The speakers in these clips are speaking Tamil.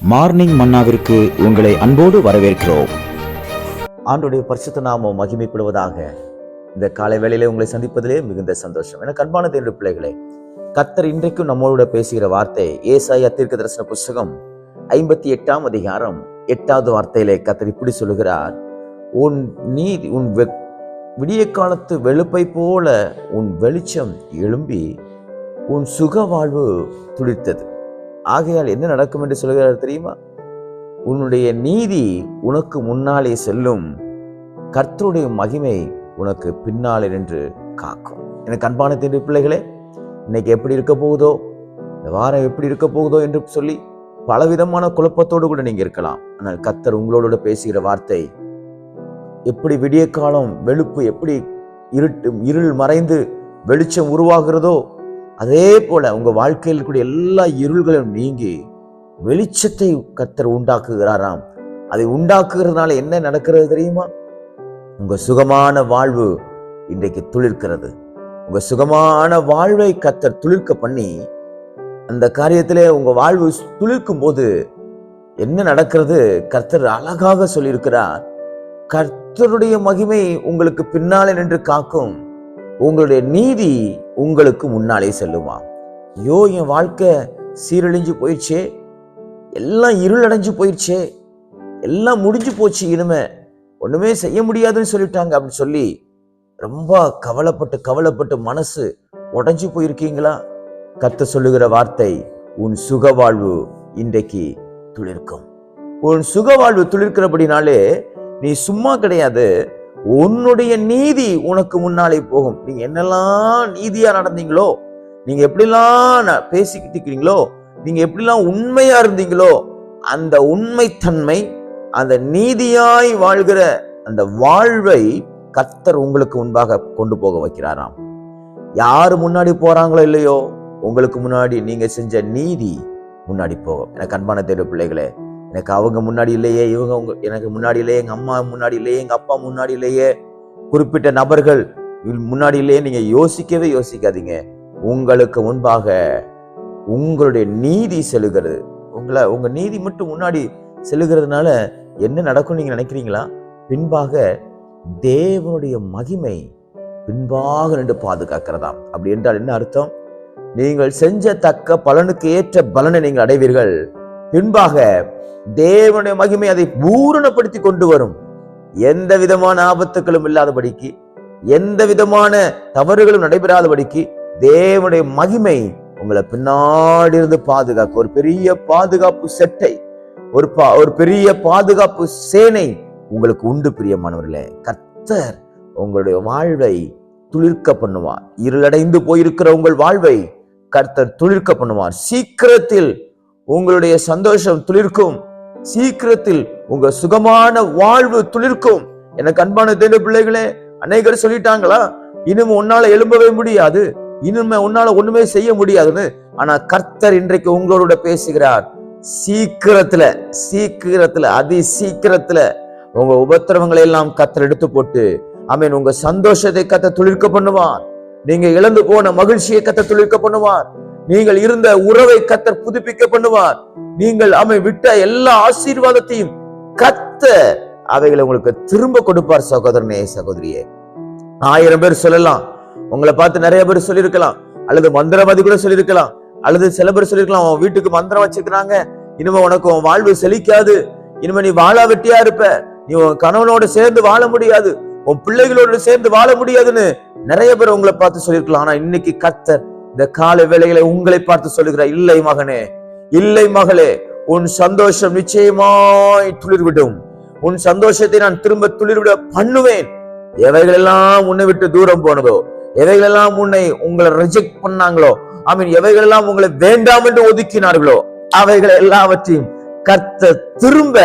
மார்னிங் மன்னாவிற்கு உங்களை அன்போடு வரவேற்கிறோம். ஆண்டுடைய பரிசுத்த நாமம் மகிமைப்படுவதாக இந்த காலை வேளையிலே உங்களை சந்திப்பதிலே மிகுந்த சந்தோஷம். எனக்கு அன்பான தேவனுடைய பிள்ளைகளே கத்தர் இன்றைக்கும் நம்மளோட பேசுகிற வார்த்தை ஏசாயா தீர்க்க தரிசன புஸ்தகம் ஐம்பத்தி எட்டாம் அதிகாரம் எட்டாவது வார்த்தையிலே கத்தர் இப்படி சொல்லுகிறார் உன் நீதி உன் வெ- விடிய காலத்து வெளுப்பை போல உன் வெளிச்சம் எழும்பி உன் சுக வாழ்வு துளிர்த்தது. ஆகையால் என்ன நடக்கும் என்று சொல்கிறார் தெரியுமா? உன்னுடைய நீதி உனக்கு முன்னாலே செல்லும். கர்த்தருடைய மகிமை உனக்கு பின்னாலே நின்று காக்கும். எனக்கு அன்பான தேடி பிள்ளைகளே இன்னைக்கு எப்படி இருக்க போகுதோ இந்த வாரம் எப்படி இருக்க போகுதோ என்று சொல்லி பலவிதமான குழப்பத்தோடு கூட நீங்க இருக்கலாம். ஆனால் கர்த்தர் உங்களோட பேசுகிற வார்த்தை எப்படி விடிய காலம் வெளுப்பு எப்படி இருட்டு இருள் மறைந்து வெளிச்சம் உருவாகிறதோ அதே போல உங்க வாழ்க்கையில் கூடிய எல்லா இருள்களும் நீங்கி வெளிச்சத்தை கத்தர் உண்டாக்குகிறாராம். அதை உண்டாக்குகிறதுனால என்ன நடக்கிறது தெரியுமா? உங்க சுகமான வாழ்வு இன்றைக்கு துளிர்க்கிறது. உங்க சுகமான வாழ்வை கத்தர் துளிர்க்க பண்ணி அந்த காரியத்திலே உங்க வாழ்வு துளிர்க்கும் போது என்ன நடக்கிறது? கர்த்தர் அழகாக சொல்லியிருக்கிறார். கர்த்தருடைய மகிமை உங்களுக்கு பின்னாலே நின்று காக்கும். உங்களுடைய நீதி உங்களுக்கு முன்னாலே செல்லுமா? ஐயோ என் வாழ்க்கை சீரழிஞ்சு போயிடுச்சே. எல்லாம் இருளடைஞ்சு போயிடுச்சே. எல்லாம் முடிஞ்சு போச்சு இனிமே. ஒன்றுமே செய்ய முடியாதுன்னு சொல்லிட்டாங்க அப்படின்னு சொல்லி ரொம்ப கவலைப்பட்டு கவலைப்பட்டு மனசு உடஞ்சி போயிருக்கீங்களா? கத்த சொல்லுகிற வார்த்தை உன் சுக வாழ்வு இன்றைக்கு துளிர்க்கும். உன் சுக வாழ்வு துளிர்க்கிறபடினாலே நீ சும்மா கிடையாது. உன்னுடைய நீதி உனக்கு முன்னாலே போகும். நீங்க என்னெல்லாம் நீதியா நடந்தீங்களோ நீங்க எப்படிலாம் பேசிக்கிட்டு இருக்கிறீங்களோ நீங்க எப்படிலாம் உண்மையா இருந்தீங்களோ அந்த உண்மைத்தன்மை அந்த நீதியாய் வாழ்கிற அந்த வாழ்வை கத்தர் உங்களுக்கு முன்பாக கொண்டு போக வைக்கிறாராம். யாரு முன்னாடி போறாங்களோ இல்லையோ உங்களுக்கு முன்னாடி நீங்க செஞ்ச நீதி முன்னாடி போகும். எனக்கு அன்பான தேர்வு பிள்ளைகளே எனக்கு அவங்க முன்னாடி இல்லையே இவங்க உங்க எனக்கு முன்னாடி இல்லையே எங்கள் அம்மா முன்னாடி இல்லையே எங்கள் அப்பா முன்னாடி இல்லையே குறிப்பிட்ட நபர்கள் முன்னாடி இல்லையே நீங்கள் யோசிக்கவே யோசிக்காதீங்க. உங்களுக்கு முன்பாக உங்களுடைய நீதி செலுகிறது உங்களை உங்கள் நீதி மட்டும் முன்னாடி செலுகிறதுனால என்ன நடக்கும் நீங்கள் நினைக்கிறீங்களா? பின்பாக தேவனுடைய மகிமை பின்பாக நின்று பாதுகாக்கிறதாம். அப்படி என்றால் என்ன அர்த்தம்? நீங்கள் செஞ்ச தக்க பலனுக்கு ஏற்ற பலனை நீங்கள் அடைவீர்கள். பின்பாக தேவனுடைய மகிமை அதை பூரணப்படுத்தி கொண்டு வரும். எந்த விதமான ஆபத்துக்களும் இல்லாதபடிக்கு எந்த விதமான தவறுகளும் நடைபெறாதபடிக்கு தேவனுடைய மகிமை உங்களை பின்னாடி இருந்து பாதுகாக்க ஒரு பெரிய பாதுகாப்பு செட்டை ஒரு பா- ஒரு பெரிய பாதுகாப்பு சேனை உங்களுக்கு உண்டு பிரியமானவர்களே. கர்த்தர் உங்களுடைய வாழ்வை துளிர்க்க பண்ணுவார். இருளடைந்து போயிருக்கிற உங்கள் வாழ்வை கர்த்தர் துளிர்க்க பண்ணுவார். சீக்கிரத்தில் உங்களுடைய சந்தோஷம் துளிர்க்கும். சீக்கிரத்தில் உங்க சுகமான வாழ்வு துளிர்க்கும். எனக்கு அன்பான தேவ பிள்ளைகளே அநேகர் சொல்லிட்டாங்களா? இனிமே உன்னால எழும்பவே முடியாது. இனிமே உன்னால ஒண்ணுமே செய்ய முடியாதுன்னு. ஆனா கர்த்தர் இன்றைக்கு உங்களோட பேசுகிறார். சீக்கிரத்துல சீக்கிரத்துல அதி சீக்கிரத்துல உங்க உபத்திரவங்களை எல்லாம் கத்தர் எடுத்து போட்டு ஆமென் உங்க சந்தோஷத்தை கத்த துளிர்க்க பண்ணுவார். நீங்க இழந்து போன மகிழ்ச்சியை கத்த துளிர்க்க பண்ணுவார். நீங்கள் இருந்த உறவை கத்தர் புதுப்பிக்க பண்ணுவார் நீங்கள் அமை விட்ட எல்லா ஆசீர்வாதத்தையும் கத்த அவைகளை உங்களுக்கு திரும்ப கொடுப்பார் சகோதரனே சகோதரியே. ஆயிரம் பேர் சொல்லலாம். உங்களை பார்த்து நிறைய பேர் சொல்லியிருக்கலாம். அல்லது மந்திரவாதி கூட சொல்லியிருக்கலாம். அல்லது சில பேர் சொல்லியிருக்கலாம் உன் வீட்டுக்கு மந்திரம் வச்சிருக்கிறாங்க இனிமே உனக்கு உன் வாழ்வு செழிக்காது. இனிமே நீ வாழா வெட்டியா இருப்ப. நீ உன் கணவனோட சேர்ந்து வாழ முடியாது. உன் பிள்ளைகளோடு சேர்ந்து வாழ முடியாதுன்னு நிறைய பேர் உங்களை பார்த்து சொல்லியிருக்கலாம். ஆனா இன்னைக்கு கத்தர் இந்த கால வேலைகளை உங்களை பார்த்து சொல்லுகிறார் இல்லை மகனே இல்லை மகளே உன் சந்தோஷம் நிச்சயமாய் துளிர்விடும். உன் சந்தோஷத்தை நான் திரும்ப துளிர்விட பண்ணுவேன். எவைகளெல்லாம் உன்னை விட்டு தூரம் போனதோ எவைகளெல்லாம் உன்னை உங்களை ரிஜெக்ட் பண்ணாங்களோ ஐ மீன் எவைகளெல்லாம் உங்களை வேண்டாம் என்று ஒதுக்கினார்களோ அவைகள் எல்லாவற்றையும் கர்த்த திரும்ப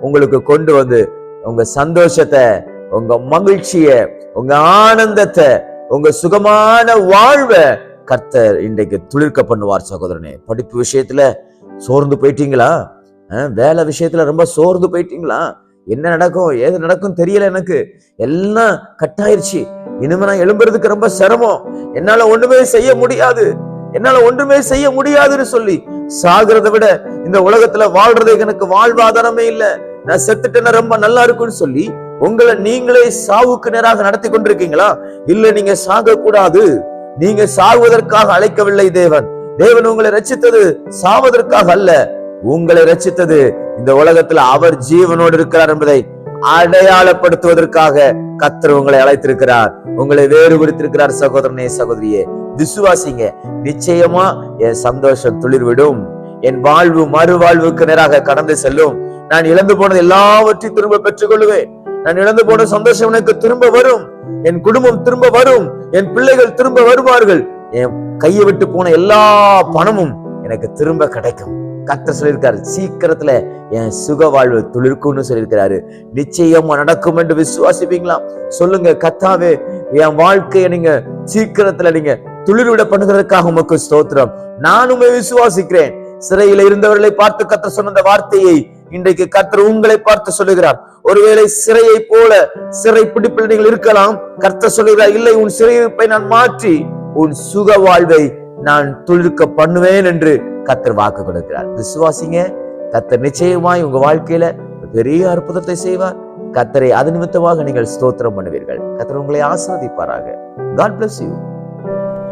உங்களுக்கு கொண்டு வந்து உங்க சந்தோஷத்தை உங்க மகிழ்ச்சிய உங்க ஆனந்தத்தை உங்க சுகமான வாழ்வை கர்த்தர் இன்றைக்கு துளிர்க்க பண்ணுவார் சகோதரனே. படிப்பு விஷயத்துல சோர்ந்து போயிட்டீங்களா? வேலை விஷயத்துல ரொம்ப சோர்ந்து போயிட்டீங்களா? என்ன நடக்கும்? ஏது நடக்கும் தெரியல எனக்கு. எல்லாம் கட்டாயிருச்சு. இனிமே நான் எழும்புறதுக்கு ரொம்ப சிரமம். என்னால ஒண்ணுமே செய்ய முடியாது. என்னால ஒன்றுமே செய்ய முடியாதுன்னு சொல்லி சாகிறத விட இந்த உலகத்துல வாழ்றது எனக்கு வாழ்வாதாரமே இல்ல. நான் செத்துட்டேன்னா ரொம்ப நல்லா இருக்கும்னு சொல்லி உங்களை நீங்களே சாவுக்கு நேராக நடத்தி கொண்டிருக்கீங்களா? இல்ல நீங்க சாக கூடாது நீங்க சாகுவதற்காக அழைக்கவில்லை தேவன். தேவன் உங்களை ரச்சித்தது சாவதற்காக அல்ல உங்களை ரச்சித்தது இந்த உலகத்துல அவர் ஜீவனோடு இருக்கிறார் என்பதை அடையாளப்படுத்துவதற்காக கத்தர் உங்களை அழைத்திருக்கிறார். உங்களை வேறுபடுத்திருக்கிறார் சகோதரனே சகோதரியே. விசுவாசிங்க நிச்சயமா என் சந்தோஷம் துளிர்விடும். என் வாழ்வு மறுவாழ்வுக்கு நேராக கடந்து செல்லும். நான் இழந்து போனது எல்லாவற்றையும் திரும்ப பெற்றுக் கொள்வேன் நான் இழந்து போன சந்தோஷம் எனக்கு திரும்ப வரும். என் குடும்பம் திரும்ப வரும் என் பிள்ளைகள் திரும்ப வருவார்கள். என் கையை விட்டு போன எல்லா பணமும் எனக்கு திரும்ப கிடைக்கும். கத்த சொல்லியிருக்காரு சீக்கிரத்துல என் சுக வாழ்வு துளிர்க்கும்னு சொல்லியிருக்கிறாரு. நிச்சயமா நடக்கும் என்று விசுவாசிப்பீங்களா? சொல்லுங்க கத்தாவே என் வாழ்க்கையை நீங்க சீக்கிரத்துல நீங்க துளிர்விட பண்ணுகிறதுக்காக உமக்கு ஸ்தோத்திரம். நானுமே விசுவாசிக்கிறேன். சிறையில இருந்தவர்களை பார்த்து கத்த சொன்ன வார்த்தையை இன்றைக்கு கர்த்தர் உங்களை பார்த்து சொல்லுகிறார். ஒருவேளை சிறையை போல சிறை பிடிப்பில் நீங்கள் இருக்கலாம். கர்த்தர் சொல்லுகிறார் இல்லை உன் சிறையிருப்பை நான் மாற்றி உன் சுக வாழ்வை நான் துளிர்க்க பண்ணுவேன் என்று கத்தர் வாக்கு கொடுக்கிறார். விசுவாசிங்க கத்தர் நிச்சயமாய் உங்க வாழ்க்கையில பெரிய அற்புதத்தை செய்வார். கத்தரை அது நிமித்தமாக நீங்கள் ஸ்தோத்திரம் பண்ணுவீர்கள். கத்தர் உங்களை ஆசிர்வதிப்பாராக. God bless you